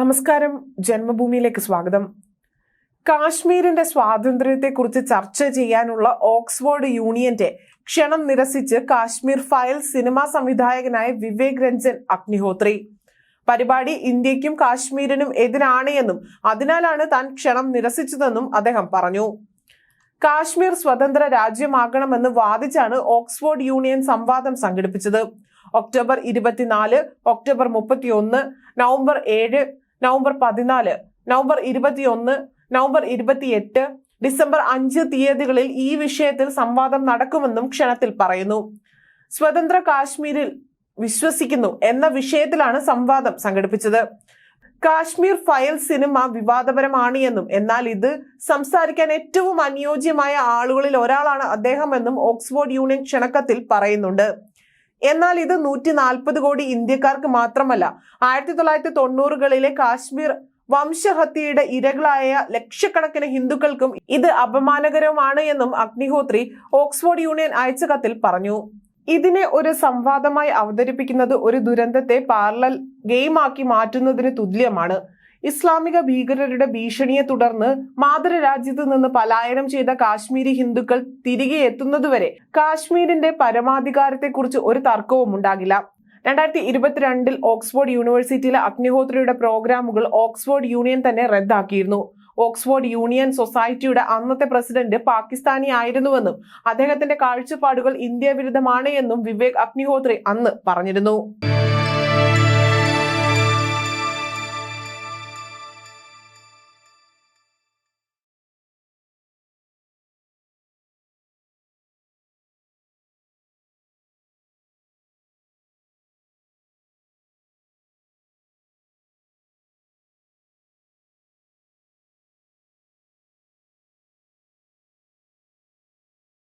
നമസ്കാരം. ജന്മഭൂമിയിലേക്ക് സ്വാഗതം. കാശ്മീരിന്റെ സ്വാതന്ത്ര്യത്തെക്കുറിച്ച് ചർച്ച ചെയ്യാനുള്ള ഓക്സ്ഫോർഡ് യൂണിയന്റെ ക്ഷണം നിരസിച്ച് കാശ്മീർ ഫയൽ സിനിമാ സംവിധായകനായ വിവേക് രഞ്ജൻ അഗ്നിഹോത്രി. പരിപാടി ഇന്ത്യക്കും കാശ്മീരിനും എതിരാണ് എന്നും അതിനാലാണ് താൻ ക്ഷണം നിരസിച്ചതെന്നും അദ്ദേഹം പറഞ്ഞു. കാശ്മീർ സ്വതന്ത്ര രാജ്യമാകണമെന്ന് വാദിച്ചാണ് ഓക്സ്ഫോർഡ് യൂണിയൻ സംവാദം സംഘടിപ്പിച്ചത്. ഒക്ടോബർ ഇരുപത്തിനാല് ഒക്ടോബർ മുപ്പത്തിയൊന്ന് നവംബർ ഏഴ് നവംബർ പതിനാല് നവംബർ ഇരുപത്തിയൊന്ന് നവംബർ ഇരുപത്തിയെട്ട് ഡിസംബർ അഞ്ച് തീയതികളിൽ ഈ വിഷയത്തിൽ സംവാദം നടക്കുമെന്നും ക്ഷണത്തിൽ പറയുന്നു. സ്വതന്ത്ര കാശ്മീരിൽ വിശ്വസിക്കുന്നു എന്ന വിഷയത്തിലാണ് സംവാദം സംഘടിപ്പിച്ചത്. കാശ്മീർ ഫയൽ സിനിമ വിവാദപരമാണ് എന്നും എന്നാൽ ഇത് സംസാരിക്കാൻ ഏറ്റവും അനുയോജ്യമായ ആളുകളിൽ ഒരാളാണ് അദ്ദേഹമെന്നും ഓക്സ്ഫോർഡ് യൂണിയൻ ക്ഷണക്കത്തിൽ പറയുന്നുണ്ട്. എന്നാൽ ഇത് നൂറ്റി നാൽപ്പത് കോടി ഇന്ത്യക്കാർക്ക് മാത്രമല്ല ആയിരത്തി തൊള്ളായിരത്തി തൊണ്ണൂറുകളിലെ കാശ്മീർ വംശഹത്യയുടെ ഇരകളായ ലക്ഷക്കണക്കിന് ഹിന്ദുക്കൾക്കും ഇത് അപമാനകരമാണ് എന്നും അഗ്നിഹോത്രി ഓക്സ്ഫോർഡ് യൂണിയൻ അയച്ച കത്തിൽ പറഞ്ഞു. ഇതിനെ ഒരു സംവാദമായി അവതരിപ്പിക്കുന്നത് ഒരു ദുരന്തത്തെ പാർലൽ ഗെയിമാക്കി മാറ്റുന്നതിന് തുല്യമാണ്. ഇസ്ലാമിക ഭീകരരുടെ ഭീഷണിയെ തുടർന്ന് മാതൃരാജ്യത്ത് നിന്ന് പലായനം ചെയ്ത കാശ്മീരി ഹിന്ദുക്കൾ തിരികെ എത്തുന്നതുവരെ കാശ്മീരിന്റെ പരമാധികാരത്തെക്കുറിച്ച് ഒരു തർക്കവും ഉണ്ടാകില്ല. രണ്ടായിരത്തി ഇരുപത്തിരണ്ടിൽ ഓക്സ്ഫോർഡ് യൂണിവേഴ്സിറ്റിയിലെ അഗ്നിഹോത്രിയുടെ പ്രോഗ്രാമുകൾ ഓക്സ്ഫോർഡ് യൂണിയൻ തന്നെ റദ്ദാക്കിയിരുന്നു. ഓക്സ്ഫോർഡ് യൂണിയൻ സൊസൈറ്റിയുടെ അന്നത്തെ പ്രസിഡന്റ് പാകിസ്ഥാനി ആയിരുന്നുവെന്നും അദ്ദേഹത്തിന്റെ കാഴ്ചപ്പാടുകൾ ഇന്ത്യ വിരുദ്ധമാണ് എന്നും വിവേക് അഗ്നിഹോത്രി അന്ന് പറഞ്ഞിരുന്നു.